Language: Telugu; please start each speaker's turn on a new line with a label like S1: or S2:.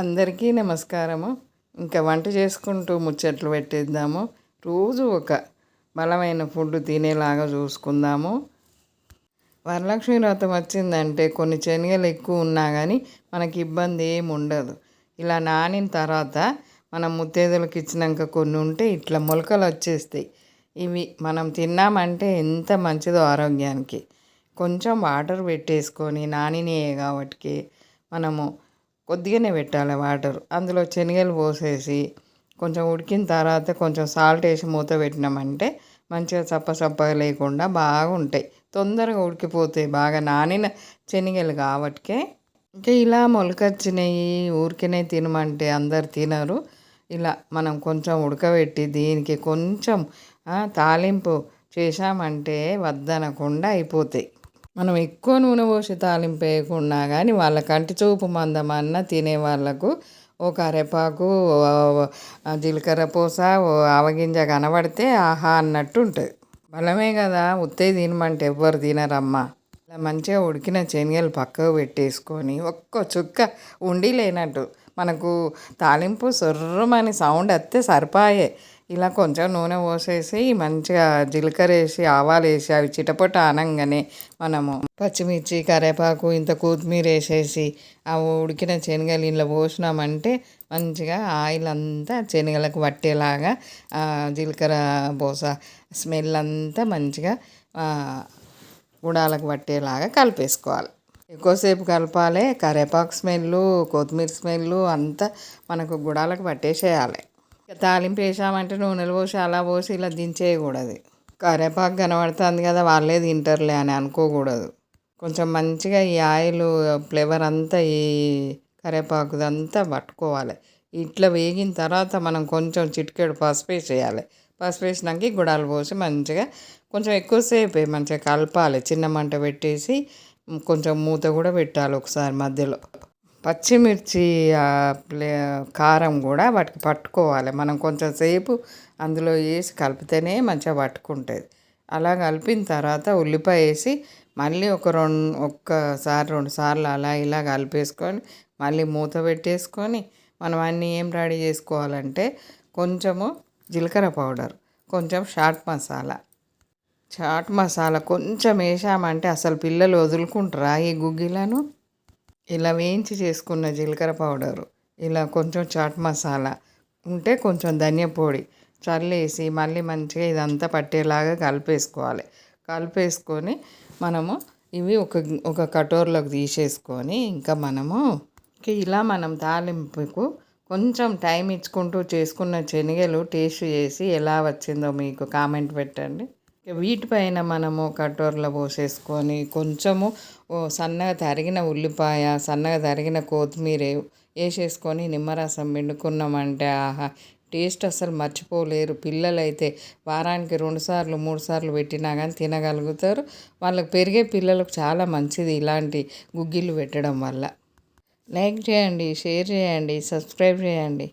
S1: అందరికీ నమస్కారము. ఇంకా వంట చేసుకుంటూ ముచ్చట్లు పెట్టేద్దాము. రోజు ఒక బలమైన ఫుడ్ తినేలాగా చూసుకుందాము. వరలక్ష్మి వ్రతం వచ్చిందంటే కొన్ని శనగలు ఎక్కువ ఉన్నా కానీ మనకి ఇబ్బంది ఏమి ఉండదు. ఇలా నానిన తర్వాత మనం ముత్తేదలకు ఇచ్చినాక కొన్ని ఉంటే ఇట్లా మొలకలు వచ్చేస్తాయి. ఇవి మనం తిన్నామంటే ఎంత మంచిదో ఆరోగ్యానికి. కొంచెం వాటర్ పెట్టేసుకొని నానినే కాబట్టి మనము కొద్దిగానే పెట్టాలి వాటర్. అందులో శనగలు పోసేసి కొంచెం ఉడికిన తర్వాత కొంచెం సాల్ట్ వేసి మూత పెట్టినామంటే మంచిగా చప్ప చప్పగా లేకుండా బాగుంటాయి. తొందరగా ఉడికిపోతాయి. బాగా నానిన శనగలు కాబట్టి ఇంకా ఇలా మొలకొచ్చినాయి ఊరికనే తినమంటే అందరు తినరు. ఇలా మనం కొంచెం ఉడకబెట్టి దీనికి కొంచెం తాలింపు చేశామంటే వద్దనకుండా అయిపోతాయి. మనం ఎక్కువ నూనె పోసి తాలింపు వేయకుండా కానీ వాళ్ళ కంటి చూపు మందమన్న తినే వాళ్ళకు ఓ కరేపాకు జీలకర్ర పూస ఓ ఆవగింజ కనబడితే ఆహా అన్నట్టు ఉంటుంది. బలమే కదా ఉత్తే తినమంటే ఎవ్వరు తినరమ్మా. ఇలా మంచిగా ఉడికిన శనగలు పక్కకు పెట్టేసుకొని ఒక్క చుక్క ఉండి లేనట్టు. మనకు తాలింపు సొర్రమని సౌండ్ వస్తే సరిపాయే. ఇలా కొంచెం నూనె పోసేసి మంచిగా జీలకర్ర వేసి ఆవాలు వేసి అవి చిటపట అనగానే మనము పచ్చిమిర్చి కరేపాకు ఇంత కొత్తిమీర వేసేసి ఆ ఉడికిన శనగలు ఇంట్లో పోసినామంటే మంచిగా ఆయిల్ అంతా శనగలకు పట్టేలాగా జీలకర్ర బోస స్మెల్ అంతా మంచిగా గుడాలకు పట్టేలాగా కలిపేసుకోవాలి. ఎక్కువసేపు కలపాలి కరేపాకు స్మెల్లు కొత్తిమీర స్మెల్లు అంతా మనకు గుడాలకు పట్టేసేయాలి. తాలింపు వేసామంటే నూనెలు పోసి అలా పోసి ఇలా దించేయకూడదు. కరేపాకు కనబడుతుంది కదా వాళ్ళే తింటారులే అని అనుకోకూడదు. కొంచెం మంచిగా ఈ ఆయిల్ ఫ్లేవర్ అంతా ఈ కరేపాకుదంతా పట్టుకోవాలి. ఇట్లా వేగిన తర్వాత మనం కొంచెం చిటికెడు పసుపు వేసేయాలి. పసుపు వేసినాక గుడాలు పోసి మంచిగా కొంచెం ఎక్కువసేపు మంచిగా కలపాలి. చిన్న మంట పెట్టేసి కొంచెం మూత కూడా పెట్టాలి ఒకసారి మధ్యలో. పచ్చిమిర్చి కారం కూడా వాటికి పట్టుకోవాలి. మనం కొంచెం సేపు అందులో వేసి కలిపితేనే మంచిగా పట్టుకుంటుంది అలా కలిపిన తర్వాత ఉల్లిపాయ వేసి మళ్ళీ ఒక రెండు ఒక్కసారి రెండు సార్లు అలా ఇలా కలిపేసుకొని మళ్ళీ మూత పెట్టేసుకొని మనం అన్నీ ఏం రెడీ చేసుకోవాలంటే కొంచెము జీలకర్ర పౌడర్ కొంచెం షాట్ మసాలా. చాట్ మసాలా కొంచెం వేసామంటే అసలు పిల్లలు వదులుకుంటారా ఈ గుగ్గిలను? ఇలా వేయించి చేసుకున్న జీలకర్ర పౌడరు ఇలా కొంచెం చాట్ మసాలా ఉంటే కొంచెం ధనియా పొడి చల్లేసి మళ్ళీ మంచిగా ఇదంతా పట్టేలాగా కలిపేసుకోవాలి. కలిపేసుకొని మనము ఇవి ఒక ఒక కటోర్లోకి తీసేసుకొని ఇంకా మనము ఇలా మనం తాలింపుకు కొంచెం టైం ఇచ్చుకుంటూ చేసుకున్న శనగలు టేస్ట్ చేసి ఎలా వచ్చిందో మీకు కామెంట్ పెట్టండి. వీటిపైన మనము కటోరలో పోసేసుకొని కొంచెము సన్నగా తరిగిన ఉల్లిపాయ సన్నగా తరిగిన కొత్తిమీర వేసేసుకొని నిమ్మరసం పిండుకున్నామంటే ఆహా టేస్ట్ అసలు మర్చిపోలేరు. పిల్లలైతే వారానికి రెండు సార్లు మూడు సార్లు పెట్టినా కానీ తినగలుగుతారు. వాళ్ళకి పెరిగే పిల్లలకు చాలా మంచిది ఇలాంటి గుగ్గిళ్ళు పెట్టడం వల్ల. లైక్ చేయండి షేర్ చేయండి సబ్స్క్రైబ్ చేయండి.